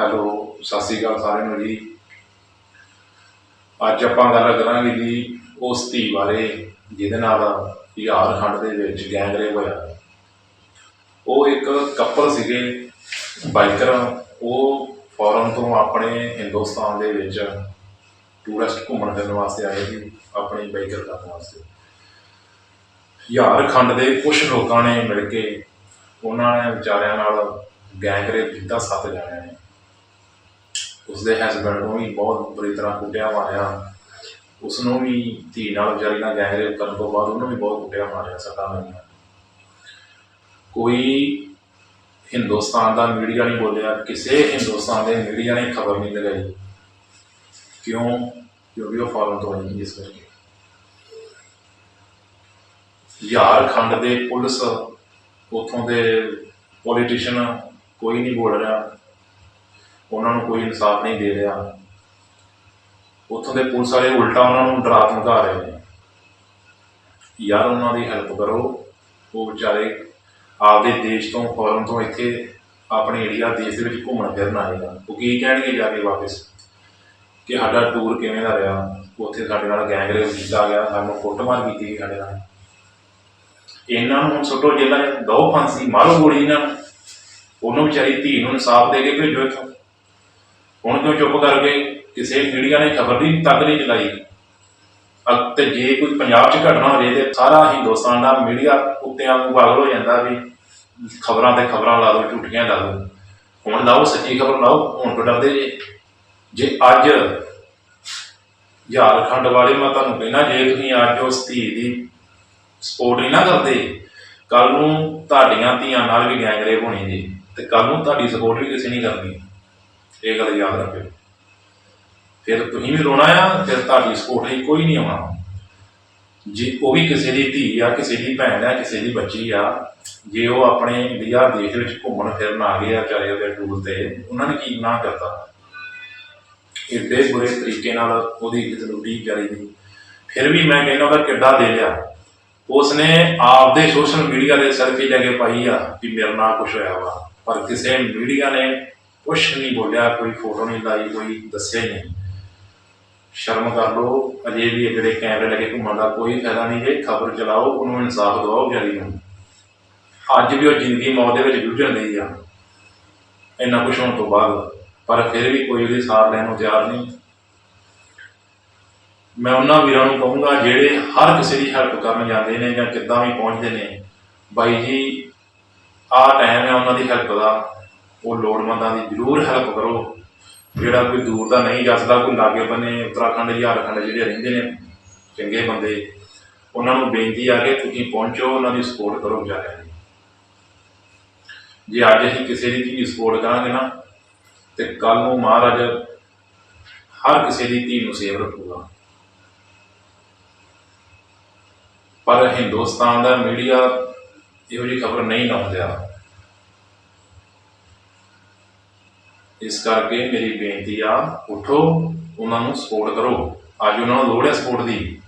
Hello, Sat Sri ਅਕਾਲ ਸਾਰਿਆਂ ਨੂੰ ਜੀ। ਅੱਜ ਆਪਾਂ ਗੱਲ ਕਰਾਂਗੇ ਜੀ ਉਸ ਧੀ ਬਾਰੇ, ਜਿਹਦੇ ਨਾਲ ਝਾਰਖੰਡ ਦੇ ਵਿੱਚ ਗੈਂਗਰੇਪ ਹੋਇਆ। ਉਹ ਇੱਕ ਕਪਲ ਸੀਗੇ ਬਾਈਕਰ ਉਹ ਫੋਰਨ ਤੋਂ ਆਪਣੇ ਹਿੰਦੁਸਤਾਨ ਦੇ ਵਿੱਚ ਟੂਰਿਸਟ ਘੁੰਮਣ ਫਿਰਨ ਵਾਸਤੇ ਆਏ ਸੀ, ਆਪਣੀ ਬਾਈਕਰ ਕਰਨ ਵਾਸਤੇ। ਝਾਰਖੰਡ ਦੇ ਕੁਝ ਲੋਕਾਂ ਨੇ ਮਿਲ ਕੇ ਉਹਨਾਂ ਨੇ ਵਿਚਾਰਿਆਂ ਨਾਲ ਗੈਂਗਰੇਪ ਕੀਤਾ, ਸੱਤ ਜਾਣਿਆਂ ਨੇ। ਉਸਦੇ ਹਸਬੰਡ ਨੂੰ ਵੀ ਬਹੁਤ ਬੁਰੀ ਤਰ੍ਹਾਂ ਕੁੱਟਿਆ ਮਾਰਿਆ। ਉਸ ਨੂੰ ਵੀ ਧੀ ਨਾਲ ਵਿਚਾਰੀ ਨਾਲ ਗੈਂਗਰੇਪ ਕਰਨ ਤੋਂ ਬਾਅਦ ਉਹਨੂੰ ਵੀ ਬਹੁਤ ਕੁੱਟਿਆ ਮਾਰਿਆ ਸੱਟਾਂ ਲੱਗੀਆਂ। ਕੋਈ ਹਿੰਦੁਸਤਾਨ ਦਾ ਮੀਡੀਆ ਨਹੀਂ ਬੋਲਿਆ, ਕਿਸੇ ਹਿੰਦੁਸਤਾਨ ਦੇ ਮੀਡੀਆ ਨੇ ਖਬਰ ਨਹੀਂ ਲਗਾਈ ਕਿਉਂ? ਕਿਉਂਕਿ ਉਹ ਫੋਰਨ ਤੋਂ ਆਈ ਇਸ ਕਰਕੇ। ਝਾਰਖੰਡ ਦੇ ਪੁਲਿਸ, ਉਥੋਂ ਦੇ ਪੋਲੀਟੀਸ਼ੀਅਨ ਕੋਈ ਨਹੀਂ ਬੋਲ ਰਿਹਾ। ਉਹਨਾਂ ਨੂੰ ਕੋਈ ਇਨਸਾਫ ਨਹੀਂ ਦੇ ਰਿਹਾ। ਉੱਥੋਂ ਦੇ ਪੁਲਿਸ ਵਾਲੇ ਉਲਟਾ ਉਹਨਾਂ ਨੂੰ ਡਰਾ ਧਮਕਾ ਰਹੇ ਨੇ। ਯਾਰ ਉਹਨਾਂ ਦੀ ਹੈਲਪ ਕਰੋ। ਉਹ ਵਿਚਾਰੇ ਆਪਦੇ ਦੇਸ਼ ਤੋਂ ਫੋਰਨ ਤੋਂ ਇੱਥੇ ਆਪਣੇ ਇੰਡੀਆ ਦੇਸ਼ ਦੇ ਵਿੱਚ ਘੁੰਮਣ ਫਿਰਨ ਆਏਗਾ ਉਹ ਕੀ ਕਹਿਣਗੇ ਜਾ ਕੇ ਵਾਪਸ? ਕਿ ਸਾਡਾ ਟੂਰ ਕਿਵੇਂ ਦਾ ਰਿਹਾ? ਉੱਥੇ ਸਾਡੇ ਨਾਲ ਗੈਂਗਰੇਪ ਕੀਤਾ ਗਿਆ। ਸਾਨੂੰ ਕੁੱਟਮਾਰ ਕੀਤੀ ਗਈ ਸਾਡੇ ਨਾਲ। ਇਹਨਾਂ ਨੂੰ ਹੁਣ ਸੁੱਟੋ ਜੇਲ੍ਹਾਂ ਦੋ ਫਾਂਸੀ, ਮਾਰੋ ਗੋਲੀ ਇਹਨਾਂ ਨੂੰ। ਉਹਨੂੰ ਵਿਚਾਰੀ ਧੀ ਨੂੰ ਇਨਸਾਫ ਦੇ ਕੇ ਭੇਜੋ ਇੱਥੋਂ। ਹੁਣ ਕਿਉਂ ਚੁੱਪ ਕਰ ਗਏ ਕਿਸੇ ਮੀਡੀਆ ਨੇ ਖਬਰ ਨਹੀਂ, ਤੱਕ ਨਹੀਂ ਚਲਾਈ ਅਗ ਜੇ ਕੋਈ ਪੰਜਾਬ 'ਚ ਘਟਨਾ ਹੋ ਜੇ ਤੇ ਸਾਰਾ ਹਿੰਦੁਸਤਾਨ ਦਾ ਮੀਡੀਆ ਉੱਤੇ ਵਾਂਗੂ ਪਾਗਲ ਹੋ ਜਾਂਦਾ ਵੀ ਖਬਰਾਂ ਤੇ ਖਬਰਾਂ ਲਾ ਦੋ, ਝੂਠੀਆਂ ਲਾ ਦੋ। ਹੁਣ ਲਾਓ, ਸੱਚੀ ਖਬਰ ਲਾਓ, ਹੁਣ ਤੋਂ ਡਰਦੇ ਜੇ। ਜੇ ਅੱਜ ਝਾਰਖੰਡ ਵਾਲੇ, ਮੈਂ ਤੁਹਾਨੂੰ ਕਹਿਣਾ ਜੇ ਤੁਸੀਂ ਅੱਜ ਉਸ ਧੀ ਦੀ ਸਪੋਰਟ ਨਹੀਂ ਨਾ ਕਰਦੇ ਕੱਲ ਨੂੰ ਤੁਹਾਡੀਆਂ ਧੀਆਂ ਨਾਲ ਵੀ ਗੈਂਗਰੇਪ ਹੋਣੀ ਜੀ, ਤੇ ਕੱਲ ਨੂੰ ਤੁਹਾਡੀ ਸਪੋਰਟ ਵੀ ਕਿਸੇ ਨਹੀਂ ਕਰਨੀ। ਇਹ ਗੱਲ ਯਾਦ ਰੱਖਿਓ। ਫਿਰ ਤੁਸੀਂ ਵੀ ਰੋਣਾ ਆ, ਫਿਰ ਤੁਹਾਡੀ ਸਪੋਰਟ ਲਈ ਕੋਈ ਨਹੀਂ ਆਉਣਾ। ਜੇ ਉਹ ਵੀ ਕਿਸੇ ਦੀ ਧੀ ਆ, ਕਿਸੇ ਦੀ ਭੈਣ ਆ, ਕਿਸੇ ਦੀ ਬੱਚੀ ਆ, ਜੇ ਉਹ ਆਪਣੇ ਇੰਡੀਆ ਦੇਸ਼ ਵਿੱਚ ਘੁੰਮਣ ਫਿਰਨ ਆ ਗਏ ਆ, ਵਿਚਾਰੇ ਉਹਦੇ ਟੂਰ ਤੇ, ਉਹਨਾਂ ਨੇ ਕੀ ਗੁਨਾਹ ਕਰਤਾ? ਏਡੇ ਬੁਰੇ ਤਰੀਕੇ ਨਾਲ ਉਹਦੀ ਇੱਜ਼ਤ ਲੁੱਟੀ ਵਿਚਾਰੀ ਦੀ। ਫਿਰ ਵੀ ਮੈਂ ਕਹਿੰਦਾ ਉਹਦਾ ਕਿੱਡਾ ਦੇ ਲਿਆ ਉਸਨੇ ਆਪਦੇ ਸੋਸ਼ਲ ਮੀਡੀਆ ਦੇ ਸੈਲਫੀ ਲੈ ਕੇ ਪਾਈ ਆ ਕਿ ਮੇਰੇ ਨਾਲ ਕੁਝ ਹੋਇਆ ਵਾ। ਪਰ ਕਿਸੇ ਮੀਡੀਆ ਨੇ ਕੁਛ ਨਹੀਂ ਬੋਲਿਆ, ਕੋਈ ਫੋਟੋ ਨਹੀਂ ਲਾਈ, ਕੋਈ ਦੱਸਿਆ ਹੀ ਨਹੀਂ। ਸ਼ਰਮ ਕਰ ਲੋ ਅਜੇ ਵੀ ਇਹ ਜਿਹੜੇ ਕੈਮਰੇ ਲੱਗੇ ਘੁੰਮਣ ਦਾ, ਕੋਈ ਫਾਇਦਾ ਨਹੀਂ ਜੇ ਖਬਰ ਚਲਾਓ, ਉਹਨੂੰ ਇਨਸਾਫ ਦਿਵਾਓ ਵਿਚਾਰੀ ਨੂੰ। ਅੱਜ ਵੀ ਉਹ ਜ਼ਿੰਦਗੀ ਮੌਤ ਦੇ ਵਿੱਚ ਜੂਝਣ ਲਈ ਆ। ਇੰਨਾ ਕੁਛ ਹੋਣ ਤੋਂ ਬਾਅਦ, ਪਰ ਫਿਰ ਵੀ ਕੋਈ ਉਹਦੇ ਸਾਰ ਲੈਣ ਨੂੰ ਤਿਆਰ ਨਹੀਂ। ਮੈਂ ਉਹਨਾਂ ਵੀਰਾਂ ਨੂੰ ਕਹੂੰਗਾ, ਜਿਹੜੇ ਹਰ ਕਿਸੇ ਦੀ ਹੈਲਪ ਕਰਨ ਜਾਂਦੇ ਨੇ ਜਾਂ ਕਿੱਦਾਂ ਵੀ ਪਹੁੰਚਦੇ ਨੇ, ਬਾਈ ਜੀ, ਆਹ ਟਾਈਮ ਹੈ ਉਹਨਾਂ ਦੀ ਹੈਲਪ ਦਾ। ਉਹ ਲੋੜਵੰਦਾਂ ਦੀ ਜ਼ਰੂਰ ਹੈਲਪ ਕਰੋ। ਜਿਹੜਾ ਕੋਈ ਦੂਰ ਦਾ ਨਹੀਂ ਜਸਦਾ, ਕੋਈ ਲਾਗੇ ਬੰਨੇ ਉੱਤਰਾਖੰਡ ਝਾਰਖੰਡ ਜਿਹੜੇ ਰਹਿੰਦੇ ਨੇ, ਚੰਗੇ ਬੰਦੇ, ਉਹਨਾਂ ਨੂੰ ਬੇਨਤੀ ਆ ਕਿ ਤੁਸੀਂ ਪਹੁੰਚੋ, ਉਹਨਾਂ ਦੀ ਸਪੋਰਟ ਕਰੋ ਵਿਚਾਰਿਆਂ ਦੀ। ਜੇ ਅੱਜ ਅਸੀਂ ਕਿਸੇ ਦੀ ਧੀ ਸਪੋਰਟ ਕਰਾਂਗੇ ਨਾ, ਤੇ ਕੱਲ ਨੂੰ ਮਹਾਰਾਜ ਹਰ ਕਿਸੇ ਦੀ ਧੀ ਨੂੰ ਸੇਵ ਰੱਖੂਗਾ। ਪਰ ਹਿੰਦੁਸਤਾਨ ਦਾ ਮੀਡੀਆ ਇਹੋ ਜਿਹੀ ਖਬਰ ਨਹੀਂ ਲਾਉਂਦਾ ਇਸ ਕਰਕੇ ਮੇਰੀ ਬੇਨਤੀ ਆ, ਉਠੋ, ਉਹਨਾਂ ਨੂੰ ਸਪੋਰਟ ਕਰੋ। ਅੱਜ ਉਹਨਾਂ ਨੂੰ ਲੋੜ ਹੈ ਸਪੋਰਟ ਦੀ।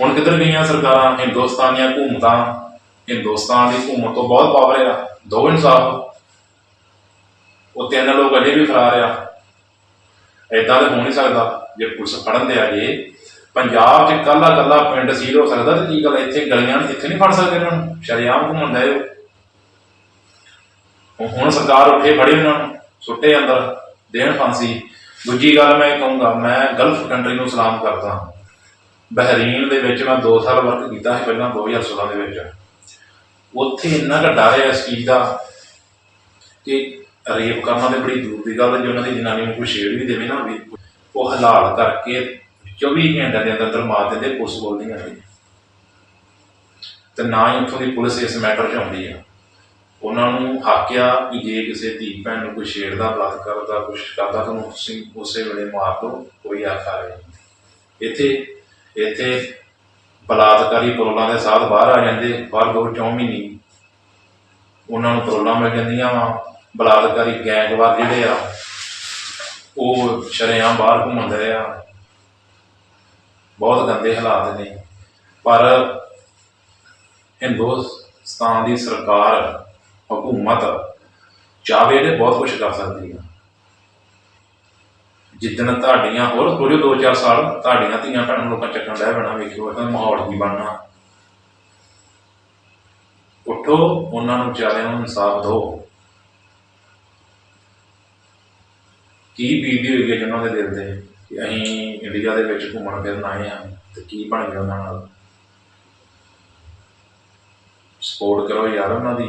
ਹੁਣ ਕਿੱਧਰ ਗਈਆਂ ਸਰਕਾਰਾਂ? ਹਿੰਦੁਸਤਾਨ ਦੀਆਂ ਹਕੂਮਤਾਂ ਹਿੰਦੁਸਤਾਨ ਦੀ ਹਕੂਮਤ ਤੋਂ ਬਹੁਤ ਪਾਵਰ ਆ। ਦੋ ਇਨਸਾਫ। ਉਹ ਤਿੰਨ ਲੋਕ ਅਜੇ ਵੀ ਫਰਾਰ ਆ। ਏਦਾਂ ਤਾਂ ਹੋ ਨਹੀਂ ਸਕਦਾ। ਜੇ ਪੁਲਿਸ ਫੜਨ ਦੇ ਆ ਜੇ, ਪੰਜਾਬ 'ਚ ਕੱਲਾ ਕੱਲਾ ਪਿੰਡ ਸੀਲ ਹੋ ਸਕਦਾ ਤੇ ਕੀ ਗੱਲ ਇੱਥੇ ਗਲੀਆਂ ਨੇ ਇੱਥੇ ਨਹੀਂ ਫੜ ਸਕਦੇ ਇਹਨਾਂ ਨੂੰ। ਸ਼ਰੇਆਮ ਘੁੰਮਣ ਦਾ ਉਹ ਹੁਣ ਸਰਕਾਰ ਉੱਠੇ ਫੜੇ ਉਹਨਾਂ ਨੂੰ, ਸੁੱਟੇ ਅੰਦਰ, ਦੇਣ ਫਾਂਸੀ। ਦੂਜੀ ਗੱਲ ਮੈਂ ਇਹ ਕਹੂੰਗਾ, ਮੈਂ ਗਲਫ ਕੰਟਰੀ ਨੂੰ ਸਲਾਮ ਕਰਦਾ। ਬਹਿਰੀਨ ਦੇ ਵਿੱਚ ਮੈਂ 2 ਸਾਲ ਵਰਕ ਕੀਤਾ ਸੀ ਪਹਿਲਾਂ 2016 ਦੇ ਵਿੱਚ। ਉੱਥੇ ਇੰਨਾ ਕੁ ਡਰ ਹੈ ਇਸ ਚੀਜ਼ ਦਾ ਕਿ ਰੇਪ ਕਰਨਾ ਤੇ ਬੜੀ ਦੂਰ ਦੀ ਗੱਲ ਹੈ, ਜੇ ਉਹਨਾਂ ਦੀ ਜਨਾਨੀ ਨੂੰ ਕੋਈ ਛੇੜ ਵੀ ਦੇਵੇ ਨਾ, ਵੀ ਉਹ ਹਲਾਲ ਕਰਕੇ 24 ਘੰਟੇ ਦੇ ਅੰਦਰ ਅੰਦਰ ਮਾਰ ਪੁਲਿਸ ਬੋਲਦੀਆਂ ਨੇ ਤੇ ਨਾ ਹੀ ਉੱਥੋਂ ਦੀ ਪੁਲਿਸ ਇਸ ਮੈਟਰ 'ਚ ਆਉਂਦੀ ਹੈ ਉਹਨਾਂ ਨੂੰ ਹੱਕ ਆ ਕਿ ਜੇ ਕਿਸੇ ਧੀ ਭੈਣ ਨੂੰ ਕੋਈ ਛੇੜਦਾ ਬਲਾਤਕਾਰ ਦਾ ਕੁਛ ਕਰਦਾ ਤਾਂ ਉਹਨੂੰ ਤੁਸੀਂ ਉਸੇ ਵੇਲੇ ਮਾਰ ਦਿਓ, ਕੋਈ ਆਖਾ ਨਹੀਂ। ਇੱਥੇ ਇੱਥੇ ਬਲਾਤਕਾਰੀ ਪਰੋਲਾਂ ਦੇ ਸਾਥ ਬਾਹਰ ਆ ਜਾਂਦੇ, ਬਾਹਰ ਦੋ ਚੌਂ ਮਹੀਨੇ ਉਹਨਾਂ ਨੂੰ ਪਰੋਲਾਂ ਮਿਲ ਜਾਂਦੀਆਂ ਵਾ, ਬਲਾਤਕਾਰੀ ਗੈਂਗਵਾਰ ਜਿਹੜੇ ਆ, ਉਹ ਸ਼ਰੇਆਮ ਬਾਹਰ ਘੁੰਮਦੇ ਆ। ਬਹੁਤ ਗੰਦੇ ਹਾਲਾਤ ਨੇ। ਪਰ ਹਿੰਦੁਸਤਾਨ ਦੀ ਸਰਕਾਰ ਹਕੂਮਤ ਚਾਹਵੇ ਤੇ ਬਹੁਤ ਕੁਝ ਕਰ ਸਕਦੀ ਆ ਜਿੱਦਣ ਤੁਹਾਡੀਆਂ ਹੋਰ ਥੋੜੇ ਦੋ ਚਾਰ ਸਾਲ ਤੁਹਾਡੀਆਂ ਧੀਆਂ ਭੈਣਾਂ ਲੋਕਾਂ ਚੱਕਣ ਲੈ ਬਣਾ ਵੇਖਿਓ ਤਾਂ ਮਾਹੌਲ ਕੀ ਬਣਨਾ ਉੱਠੋ ਉਹਨਾਂ ਨੂੰ ਵਿਚਾਰਿਆਂ ਨੂੰ ਇਨਸਾਫ ਦਿਓ ਕੀ ਬੀਬੀ ਹੋਈ ਹੈ ਜਿਹਨਾਂ ਦੇ ਦਿਲ ਤੇ ਕਿ ਅਸੀਂ ਇੰਡੀਆ ਦੇ ਵਿੱਚ ਘੁੰਮਣ ਫਿਰਨ ਆਏ ਆ ਤੇ ਕੀ ਬਣ ਗਿਆ ਉਹਨਾਂ ਨਾਲ ਸਪੋਰਟ ਕਰੋ ਯਾਰ ਉਹਨਾਂ ਦੀ